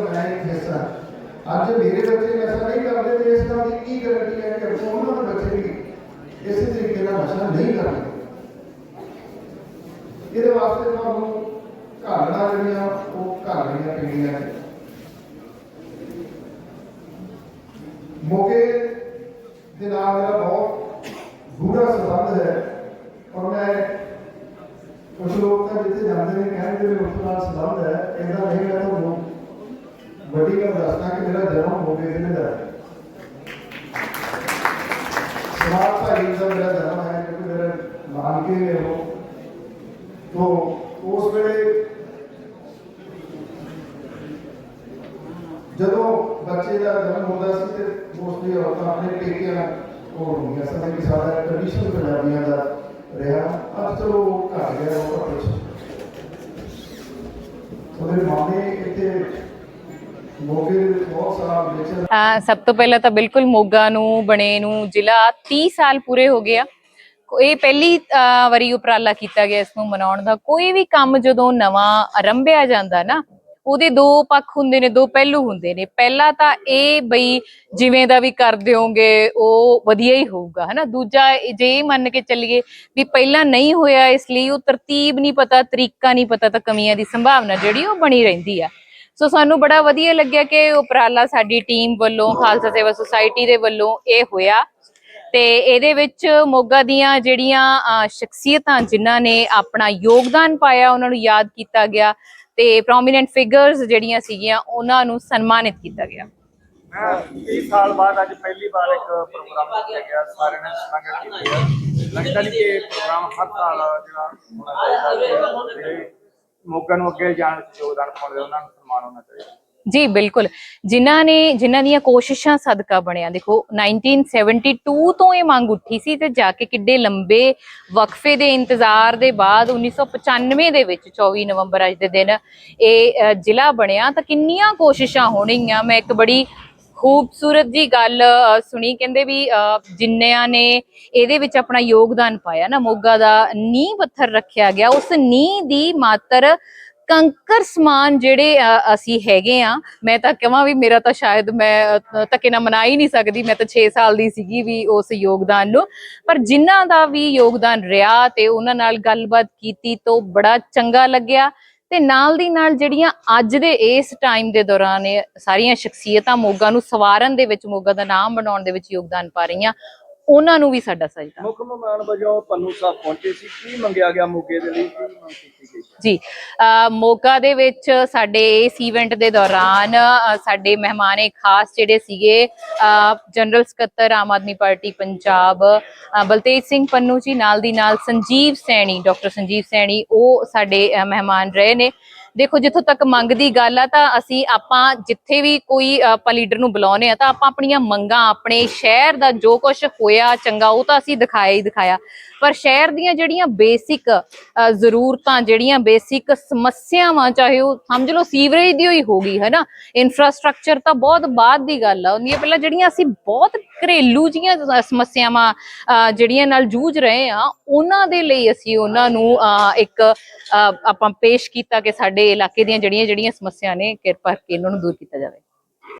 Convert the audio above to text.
ਦਾ ਮੈਂ ਇੱਕ ਹਿੱਸਾ। ਅੱਜ ਮੇਰੇ ਬੱਚੇ ਨਸ਼ਾ ਨਹੀਂ ਕਰਦੇ ਤੇ ਇਸ ਗੱਲ ਦੀ ਕੀ ਗਾਰੰਟੀ ਹੈ ਕਿ ਉਹਨਾਂ ਦੇ ਬੱਚੇ ਵੀ ਇਸੇ ਤਰੀਕੇ ਨਾਲ ਨਸ਼ਾ ਨਹੀਂ ਕਰਨਗੇ ਇਹਦੇ ਵਾਸਤੇ ਤੁਹਾਨੂੰ ਘਾਲਣਾ ਜਿਹੜੀਆਂ, ਉਹ ਘਾਲਣੀਆਂ ਪੈਣੀਆਂ ਨੇ। ਮੋਗੇ ਦੇ ਨਾਲ ਮੇਰਾ ਬਹੁਤ ਗੂੜਾ ਸੰਬੰਧ ਹੈ ਔਰ ਮੈਂ ਕੁਝ ਲੋਕ ਤਾਂ ਜਿੱਥੇ ਜਾਂਦੇ ਨੇ, ਕਹਿੰਦੇ ਨੇ ਉਸ ਨਾਲ ਸੰਬੰਧ ਹੈ। ਇਹਦਾ ਨਹੀਂ, ਮੈਂ ਤਾਂ ਵੱਡੀ ਗੱਲ ਦੱਸਦਾ ਕਿ ਮੇਰਾ ਜਨਮ ਮੋਗੇ ਜ਼ਿਲ੍ਹੇ ਦਾ ਹੈ। ਸਮਾਜ ਭਾਈ ਦਾ ਮੇਰਾ ਜਨਮ ਹੈ, ਕਿਉਂਕਿ ਮੇਰੇ ਨਾਨਕੇ ਨੇ ਤੋਂ ਉਸ ਵੇਲੇ ਜਦੋਂ ਬੱਚੇ ਦਾ ਜਨਮ ਹੁੰਦਾ ਸੀ ਤੇ ਮੋਸਟਲੀ ਔਰਤਾਂ ਆਪਣੇ ਪੇਕਿਆਂ ਕੋਲ ਹੁੰਦੀਆਂ ਸਨ ਕਿ ਸਾਡਾ ਟ੍ਰੈਡੀਸ਼ਨ ਪੰਜਾਬੀਆਂ ਦਾ ਰਿਹਾ। ਅੱਜ ਚਲੋ ਘਟ ਗਿਆ, ਉਹ ਕੁਛ ਉਹਦੇ ਮਾਮੇ ਇੱਥੇ ਮੋਗੇ ਸਭ ਤੋਂ ਪਹਿਲਾਂ ਤਾਂ ਬਿਲਕੁਲ ਮੋਗਾ ਨੂੰ, ਬਣੇ ਨੂੰ, ਜ਼ਿਲ੍ਹਾ 30 ਸਾਲ ਪੂਰੇ ਹੋ ਗਏ ਆ। ਇਹ ਪਹਿਲੀ ਵਾਰੀ ਉਪਰਾਲਾ ਕੀਤਾ ਗਿਆ ਇਸ ਨੂੰ ਮਨਾਉਣ ਦਾ। ਕੋਈ ਵੀ ਕੰਮ ਜਦੋਂ ਨਵਾਂ ਆਰੰਭਿਆ ਜਾਂਦਾ ਨਾ, ਉਹਦੇ ਦੋ ਪੱਖ ਹੁੰਦੇ ਨੇ, ਦੋ ਪਹਿਲੂ ਹੁੰਦੇ ਨੇ। ਪਹਿਲਾ ਤਾਂ ਇਹ ਬਈ ਜਿਵੇਂ ਦਾ ਵੀ ਕਰ ਦਿਓਗੇ, ਉਹ ਵਧੀਆ ਹੀ ਹੋਊਗਾ, ਹਨਾ? ਦੂਜਾ ਜੇ ਇਹ ਮੰਨ ਕੇ ਚੱਲੀਏ ਵੀ ਪਹਿਲਾਂ ਨਹੀਂ ਹੋਇਆ ਇਸ ਲਈ, ਉਹ ਤਰਤੀਬ ਨਹੀਂ ਪਤਾ, ਤਰੀਕਾ ਨਹੀਂ ਪਤਾ, ਤਾਂ ਕਮੀਆਂ ਦੀ ਸੰਭਾਵਨਾ ਜਿਹੜੀ ਉਹ ਬਣੀ ਰਹਿੰਦੀ ਆ। ਸੋ ਸਾਨੂੰ ਬੜਾ ਵਧੀਆ ਲੱਗਿਆ ਕਿ ਉਪਰਾਲਾ ਸਾਡੀ ਟੀਮ ਵੱਲੋਂ, ਖਾਲਸਾ ਸੇਵਾ ਸੁਸਾਇਟੀ ਦੇ ਵੱਲੋਂ ਇਹ ਹੋਇਆ। ਤੇ ਇਹਦੇ ਵਿੱਚ ਮੋਗਾ ਦੀਆਂ ਜਿਹੜੀਆਂ ਸ਼ਖਸੀਅਤਾਂ ਜਿਨ੍ਹਾਂ ਨੇ ਆਪਣਾ ਯੋਗਦਾਨ ਪਾਇਆ, ਉਹਨਾਂ ਨੂੰ ਯਾਦ ਕੀਤਾ ਗਿਆ। ਤੇ ਪ੍ਰੋਮਿਨੈਂਟ ਫਿਗਰਸ ਜਿਹੜੀਆਂ ਸੀਗੀਆਂ, ਉਹਨਾਂ ਨੂੰ ਸਨਮਾਨਿਤ ਕੀਤਾ ਗਿਆ। ਮੈਂ 30 ਸਾਲ ਬਾਅਦ ਅੱਜ ਪਹਿਲੀ ਵਾਰ ਇੱਕ ਪ੍ਰੋਗਰਾਮ ਕੀਤਾ ਗਿਆ, ਸਾਰਿਆਂ ਨੇ ਸ਼ਲਾਘਾ ਕੀਤੀ। ਹੈ ਲੱਗਦਾ ਨਹੀਂ ਕਿ ਇਹ ਪ੍ਰੋਗਰਾਮ ਹਰ ਸਾਲ ਜਿਹੜਾ ਹੋਣਾ ਚਾਹੀਦਾ। ਮੋਗਾ ਨੂੰ ਅੱਗੇ ਜਾਣ ਵਿੱਚ ਯੋਗਦਾਨ ਪਾਉਂਦੇ ਉਹਨਾਂ ਨੂੰ ਸਨਮਾਨ ਹੋਣਾ ਚਾਹੀਦਾ। ਜੀ ਬਿਲਕੁਲ। ਜਿਨ੍ਹਾਂ ਨੇ ਜਿਨ੍ਹਾਂ ਦੀਆਂ ਕੋਸ਼ਿਸ਼ਾਂ ਸਦਕਾ ਬਣਿਆ ਦੇਖੋ 1972 ਤੋਂ ਇਹ ਮੰਗ ਉੱਠੀ ਸੀ ਤੇ ਜਾ ਕੇ ਕਿੱਡੇ ਲੰਬੇ ਵਕਫੇ ਦੇ ਇੰਤਜ਼ਾਰ ਦੇ ਬਾਅਦ 1995 ਦੇ ਵਿੱਚ 24 ਨਵੰਬਰ ਅੱਜ ਦੇ ਦਿਨ ਇਹ ਅ, ਜ਼ਿਲ੍ਹਾ ਬਣਿਆ ਤਾਂ ਕਿੰਨੀਆਂ ਕੋਸ਼ਿਸ਼ਾਂ ਹੋਣਗੀਆਂ? ਮੈਂ ਇੱਕ ਬੜੀ ਖੂਬਸੂਰਤ ਜੀ ਗੱਲ ਸੁਣੀ। ਕਹਿੰਦੇ ਵੀ ਜਿੰਨਿਆਂ ਨੇ ਇਹਦੇ ਵਿੱਚ ਆਪਣਾ ਯੋਗਦਾਨ ਪਾਇਆ ਨਾ ਮੋਗਾ ਦਾ ਨੀਂਹ ਪੱਥਰ ਰੱਖਿਆ ਗਿਆ ਉਸ ਨੀਂਹ ਦੀ ਮਾਤਰ ਕੰਕਰ ਸਮਾਨ ਜਿਹੜੇ ਅ, ਅਸੀਂ ਹੈਗੇ ਆ ਮੈਂ ਤਾਂ ਕਹਾਂ ਵੀ ਮੇਰਾ ਤਾਂ ਸ਼ਾਇਦ ਮੈਂ ਅ, ਧੱਕੇ ਨਾਲ ਮਨਾ ਹੀ ਨਹੀਂ ਸਕਦੀ ਮੈਂ ਤਾਂ 6 ਸਾਲ ਦੀ ਸੀਗੀ ਵੀ ਉਸ ਯੋਗਦਾਨ ਨੂੰ। ਪਰ ਜਿਨ੍ਹਾਂ ਦਾ ਵੀ ਯੋਗਦਾਨ ਰਿਹਾ ਤੇ ਉਹਨਾਂ ਨਾਲ ਗੱਲਬਾਤ ਕੀਤੀ ਤੋਂ ਬੜਾ ਚੰਗਾ ਲੱਗਿਆ। ਤੇ ਨਾਲ ਦੀ ਨਾਲ ਜਿਹੜੀਆਂ ਅੱਜ ਦੇ ਇਸ ਟਾਈਮ ਦੇ ਦੌਰਾਨ ਇਹ ਸਾਰੀਆਂ ਸ਼ਖਸੀਅਤਾਂ ਮੋਗਾ ਨੂੰ ਸਵਾਰਨ ਦੇ ਵਿੱਚ, ਮੋਗਾ ਦਾ ਨਾਮ ਬਣਾਉਣ ਦੇ ਵਿੱਚ ਯੋਗਦਾਨ ਪਾ ਰਹੀਆਂ ਉਹਨਾਂ ਨੂੰ ਵੀ ਸਾਡਾ ਸਜਦਾ ਮੁੱਖ ਮਹਿਮਾਨ ਵਜੋਂ ਪੰਨੂ ਸਾਹਿਬ ਪਹੁੰਚੇ ਸੀ। ਕੀ ਮੰਗਿਆ ਗਿਆ ਮੋਗੇ ਦੇ ਲਈ? ਕੀ ਮੰਗ ਕੀਤੀ ਗਈ? ਜੀ ਮੋਗਾ ਦੇ ਵਿੱਚ ਸਾਡੇ ਇਸ ਇਵੈਂਟ ਦੇ ਦੌਰਾਨ ਸਾਡੇ ਮਹਿਮਾਨੇ ਖਾਸ ਜਿਹੜੇ ਸੀਗੇ ਜਨਰਲ ਸਕੱਤਰ ਆਮ ਆਦਮੀ ਪਾਰਟੀ ਪੰਜਾਬ ਬਲਤੇਜ ਸਿੰਘ ਪੰਨੂ ਜੀ ਨਾਲ ਦੀ ਨਾਲ ਸੰਜੀਵ ਸੈਣੀ ਡਾਕਟਰ ਸੰਜੀਵ ਸੈਣੀ ਉਹ ਸਾਡੇ ਮਹਿਮਾਨ ਰਹੇ ਨੇ। ਦੇਖੋ, ਜਿੱਥੋਂ ਤੱਕ ਮੰਗ ਦੀ ਗੱਲ ਆ, ਤਾਂ ਅਸੀਂ ਆਪਾਂ ਜਿੱਥੇ ਵੀ ਕੋਈ, ਆਪਾਂ ਲੀਡਰ ਨੂੰ ਬੁਲਾਉਨੇ ਆ, ਤਾਂ ਆਪਾਂ ਆਪਣੀਆਂ ਮੰਗਾਂ, ਆਪਣੇ ਸ਼ਹਿਰ ਦਾ ਜੋ ਕੁਝ ਹੋਇਆ ਚੰਗਾ, ਉਹ ਤਾਂ ਅਸੀਂ ਦਿਖਾਇਆ ਹੀ ਦਿਖਾਇਆ। ਪਰ ਸ਼ਹਿਰ ਦੀਆਂ ਜਿਹੜੀਆਂ ਬੇਸਿਕ ਜ਼ਰੂਰਤਾਂ, ਜਿਹੜੀਆਂ ਬੇਸਿਕ ਸਮੱਸਿਆਵਾਂ, ਚਾਹੇ ਉਹ ਸਮਝ ਲਓ ਸੀਵਰੇਜ ਦੀ ਹੋਈ ਹੋਗੀ ਹੈ ਨਾ ਇਨਫਰਾਸਟ੍ਰਕਚਰ ਤਾਂ ਬਹੁਤ ਬਾਅਦ ਦੀ ਗੱਲ ਆ। ਉਹਦੀਆਂ ਪਹਿਲਾਂ ਜਿਹੜੀਆਂ ਅਸੀਂ ਬਹੁਤ ਘਰੇਲੂ ਜੀਆਂ ਸਮੱਸਿਆਵਾਂ ਜਿਹੜੀਆਂ ਨਾਲ ਜੂਝ ਰਹੇ ਆ, ਉਹਨਾਂ ਦੇ ਲਈ ਅਸੀਂ ਉਹਨਾਂ ਨੂੰ ਇੱਕ ਆਪਾਂ ਪੇਸ਼ ਕੀਤਾ ਕਿ ਸਾਡੇ ਇਲਾਕੇ ਦੀਆਂ ਜਿਹੜੀਆਂ ਜਿਹੜੀਆਂ ਸਮੱਸਿਆ ਨੇ ਕਿਰਪਾ ਕਰਕੇ ਇਹਨਾਂ ਨੂੰ ਦੂਰ ਕੀਤਾ ਜਾਵੇ।